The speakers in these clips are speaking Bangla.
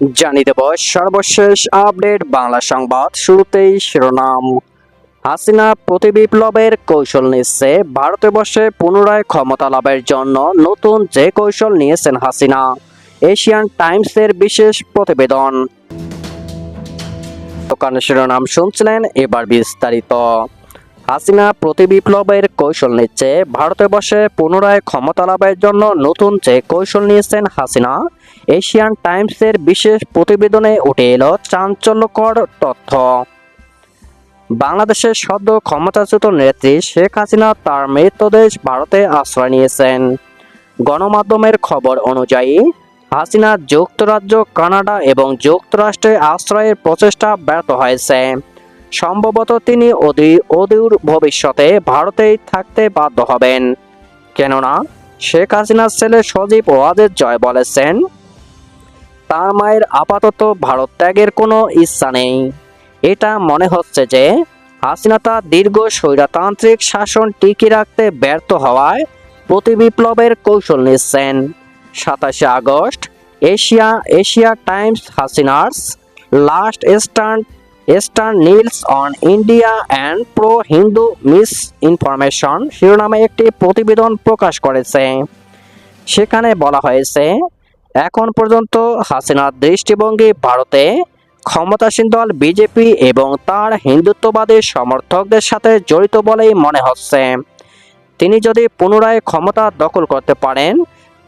জানিয়ে দেব সর্বশেষ আপডেট বাংলা সংবাদ শুরুতেই শিরোনাম। হাসিনা প্রতি বিপ্লবের কৌশল নিচ্ছে, ভারতে বসে পুনরায় ক্ষমতা লাভের জন্য নতুন যে কৌশল নিয়েছেন হাসিনা, এশিয়ান টাইমসের বিশেষ প্রতিবেদন। দোকানের শিরোনাম শুনছিলেন এবার বিস্তারিত। হাসিনা প্রতি বিপ্লবের কৌশল নিচ্ছে, ভারতে বসে পুনরায় ক্ষমতা লাভের জন্য নতুন যে কৌশল নিয়েছেন হাসিনা এশিয়ান টাইমসের বিশেষ প্রতিবেদনে উঠে এলো চাঞ্চল্যকর তথ্য। বাংলাদেশের সদ্য ক্ষমতাচ্যুত নেত্রী শেখ হাসিনা তার মৃত্যুদেশ ভারতে আশ্রয় নিয়েছেন। গণমাধ্যমের খবর অনুযায়ী, হাসিনা যুক্তরাজ্য, কানাডা এবং যুক্তরাষ্ট্রে আশ্রয়ের প্রচেষ্টা ব্যর্থ হয়েছে। সম্ভবত তিনি অধি, অদূর ভবিষ্যতে ভারতেই থাকতে বাধ্য হবেন। কেননা, শেখ হাসিনার ছেলে সজীব ওয়াজেদ জয় বলেছেন তার মায়ের আপাতত ভারত ত্যাগের কোনো ইচ্ছা নেই। এটা মনে হচ্ছে যে হাসিনা তার দীর্ঘ স্বৈরতান্ত্রিক শাসন টিকিয়ে রাখতে ব্যর্থ হওয়ায় প্রতি বিপ্লবের কৌশল নিচ্ছেন। সাতাশে August, Asia Asia Times Hasina's, last stand star nils on India and pro Hindu misinformation শিরোনামে একটি প্রতিবেদন প্রকাশ করেছে। সেখানে বলা হয়েছে এখন পর্যন্ত হাসিনার দৃষ্টিভঙ্গি ভারতে ক্ষমতাসীন দল বিজেপি এবং তার হিন্দুত্ববাদী সমর্থকদের সাথে জড়িত বলেই মনে হচ্ছে। তিনি যদি পুনরায় ক্ষমতা দখল করতে পারেন,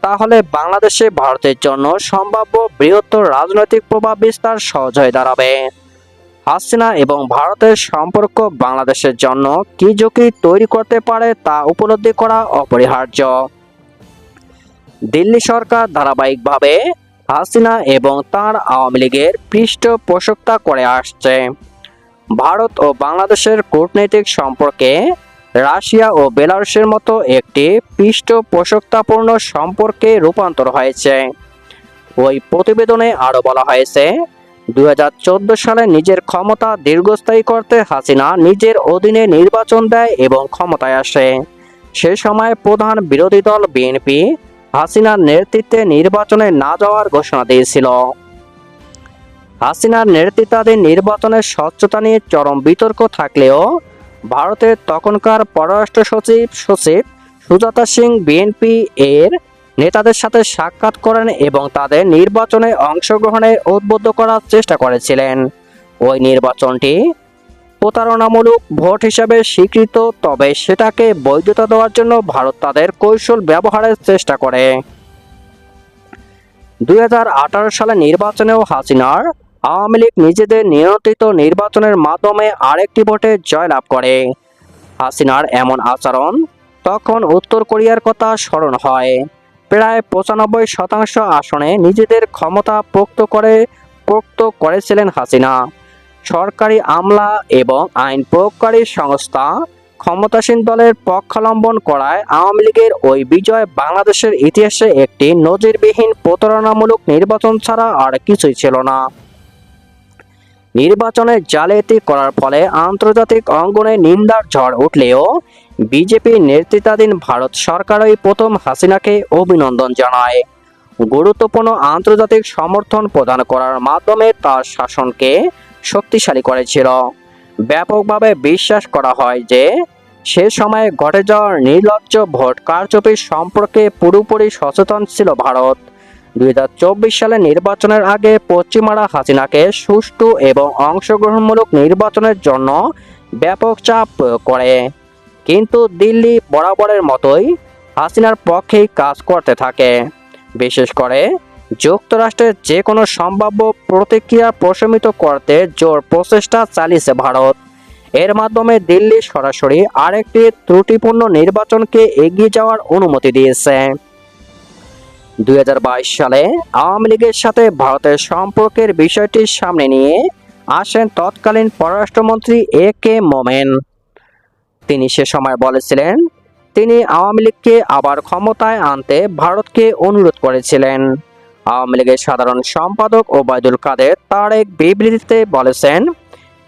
তাহলে বাংলাদেশে ভারতের জন্য সম্ভাব্য বৃহত্তর রাজনৈতিক প্রভাব বিস্তার সহজ হয়ে দাঁড়াবে। হাসিনা এবং ভারতের সম্পর্ক বাংলাদেশের জন্য কি ঝুঁকি তৈরি করতে পারে তা উপলব্ধি করা অপরিহার্য। দিল্লি সরকার ধারাবাহিকভাবে হাসিনা এবং তার আওয়ামী লীগের পৃষ্ঠপোষকতা করে আসছে। ভারত ও বাংলাদেশের কূটনৈতিক সম্পর্কে রাশিয়া ও বেলারুশের মতো একটি পৃষ্ঠপোষকতাপূর্ণ সম্পর্কে রূপান্তর হয়েছে। ওই প্রতিবেদনে আরও বলা হয়েছে দু হাজার চোদ্দ সালে নিজের ক্ষমতা দীর্ঘস্থায়ী করতে হাসিনা নিজের অধীনে নির্বাচন দেয় এবং ক্ষমতায় আসে। সে সময় প্রধান বিরোধী দল বিএনপি হাসিনার নেতৃত্বে নির্বাচনে না যাওয়ার ঘোষণা দিয়েছিল। হাসিনার নেতৃত্বাধীন নির্বাচনের স্বচ্ছতা নিয়ে চরম বিতর্ক থাকলেও ভারতের তখনকার পররাষ্ট্র সচিব সচিব সুজাতা সিং বিএনপি এর নেতাদের সাথে সাক্ষাৎ করেন এবং তাদের নির্বাচনে অংশগ্রহণে উদ্বুদ্ধ করার চেষ্টা করেছিলেন। ওই নির্বাচনটি প্রতারণামূলক ভোট হিসাবে স্বীকৃত, তবে সেটাকে বৈধতা দেওয়ার জন্য ভারত তাদের কৌশল ব্যবহারের চেষ্টা করে। দুই সালে নির্বাচনেও হাসিনার আওয়ামী লীগ নিজেদের নিয়ন্ত্রিত নির্বাচনের মাধ্যমে আরেকটি ভোটে জয়লাভ করে। হাসিনার এমন আচরণ তখন উত্তর কোরিয়ার কথা স্মরণ হয়। প্রায় পঁচানব্বই শতাংশ আসনে নিজেদের ক্ষমতা পোক্ত করে, পোক্ত করেছিলেন হাসিনা। সরকারি আমলা এবং আইন প্রয়োগকারী সংস্থা ক্ষমতাসীন দলের পক্ষাবলম্বন করায় আওয়ামী লীগের ওই বিজয় বাংলাদেশের ইতিহাসে একটি নজিরবিহীন প্রতারণামূলক নির্বাচন ছাড়া আর কিছুই ছিল না। নির্বাচনে জালিয়াতি করার ফলে আন্তর্জাতিক অঙ্গনে নিন্দার ঝড় উঠলেও বিজেপি নেতৃত্বাধীন ভারত সরকারই প্রথম হাসিনাকে অভিনন্দন জানায়। গুরুত্বপূর্ণ আন্তর্জাতিক সমর্থন প্রদান করার মাধ্যমে তার শাসনকে শক্তিশালী করেছিল। ব্যাপকভাবে বিশ্বাস করা হয় যে, সে সময়ে ঘটে যাওয়ার নির্লজ্জ ভোট কারচুপি সম্পর্কে পুরোপুরি সচেতন ছিল ভারত। দুই সালে নির্বাচনের আগে পশ্চিমারা হাসিনাকে সুষ্ঠু এবং অংশগ্রহণমূলক নির্বাচনের জন্য ব্যাপক চাপ প্রয়োগ করে। কিন্তু দিল্লি বরাবরের মতোই হাসিনার পক্ষেই কাজ করতে থাকে। বিশেষ করে যুক্তরাষ্ট্রের যে কোনো সম্ভাব্য প্রতিক্রিয়া প্রশমিত করতে জোর প্রচেষ্টা চালিয়েছে ভারত। এর মাধ্যমে দিল্লি সরাসরি আরেকটি ত্রুটিপূর্ণ নির্বাচনকে এগিয়ে যাওয়ার অনুমতি দিয়েছে। দুই হাজার বাইশ সালে আওয়ামী লীগের সাথে ভারতের সম্পর্কের বিষয়টি সামনে নিয়ে আসেন তৎকালীন পররাষ্ট্রমন্ত্রী এ কে মোমেন। তিনি সে সময় বলেছিলেন, তিনি আওয়ামী লীগকে আবার ক্ষমতায় আনতে ভারতকে অনুরোধ করেছিলেন। আওয়ামী লীগের সাধারণ সম্পাদক ওবায়দুল কাদের তার এক বিবৃতিতে বলেছেন,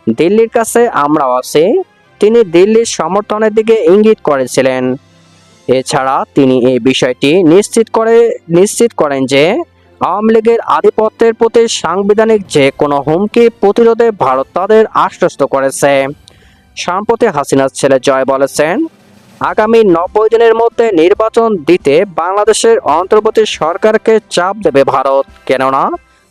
দিল্লির কাছে আমরাও আছি। তিনি দিল্লির সমর্থনের দিকে ইঙ্গিত করেছিলেন। এছাড়া তিনি এই বিষয়টি নিশ্চিত করে, নিশ্চিত করেন যে আওয়ামী লীগের আধিপত্যের প্রতি সাংবিধানিক যে কোনো হুমকি প্রতিরোধে ভারত তাদের আশ্বস্ত করেছে। সম্প্রতি হাসিনার ছেলে জয় বলেছেন আগামী নব্বই দিনের মধ্যে নির্বাচন দিতে বাংলাদেশের অন্তর্বর্তী সরকারকে চাপ দেবে ভারত। কেননা,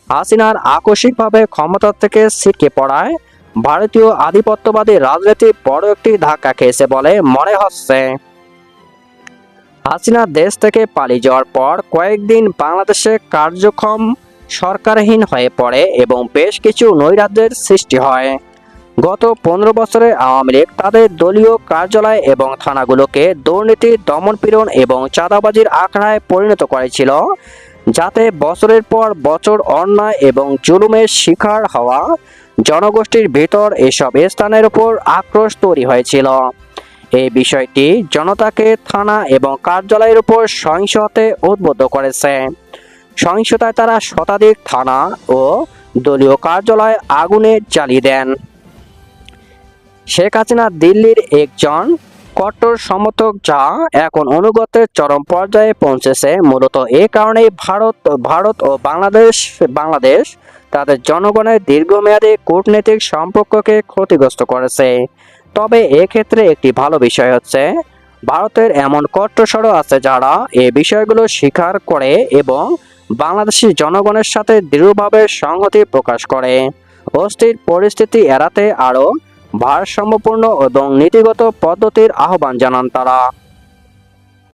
হাসিনার আকস্মিকভাবে ক্ষমতা থেকে ছিটকে পড়ায় ভারতীয় আধিপত্যবাদী রাজনীতি বড় একটি ধাক্কা খেয়েছে বলে মনে হচ্ছে। হাসিনা দেশ থেকে পালিয়ে যাওয়ার পর কয়েকদিন বাংলাদেশে কার্যক্ষম সরকারহীন হয়ে পড়ে এবং বেশ কিছু নৈরাজ্যের সৃষ্টি হয়। গত পনেরো বছরে আওয়ামী লীগ তাদের দলীয় কার্যালয় এবং থানাগুলোকে দুর্নীতি, দমনপীড়ন এবং চাঁদাবাজির আখড়ায় পরিণত করেছিল, যাতে বছরের পর বছর অন্যায় এবং জুলুমের শিকার হওয়া জনগোষ্ঠীর ভেতর এসব স্থানের উপর আক্রোশ তৈরি হয়েছিল। এই বিষয়টি জনতাকে থানা এবং কার্যালয়ের উপর সহিংস হতে উদ্বুদ্ধ করেছে। সহিংসতায় তারা শতাধিক থানা ও দলীয় কার্যালয় আগুনে জ্বালিয়ে দেন। শেখ হাসিনা দিল্লির একজন কট্টর সমর্থক যা এখন অনুগতের চরম পর্যায়ে পৌঁছেছে। মূলত এ কারণেই ভারত ভারত ও বাংলাদেশ বাংলাদেশ তাদের জনগণের দীর্ঘমেয়াদী কূটনৈতিক সম্পর্ককে ক্ষতিগ্রস্ত করেছে। তবে এক্ষেত্রে একটি ভালো বিষয় হচ্ছে, ভারতের এমন কট্টরসরও আছে যারা এ বিষয়গুলো স্বীকার করে এবং বাংলাদেশি জনগণের সাথে দৃঢ়ভাবে সংহতি প্রকাশ করে। অস্থির পরিস্থিতি এড়াতে আরও ভারসাম্যপূর্ণ এবং নীতিগত পদ্ধতির আহ্বান জানান তারা।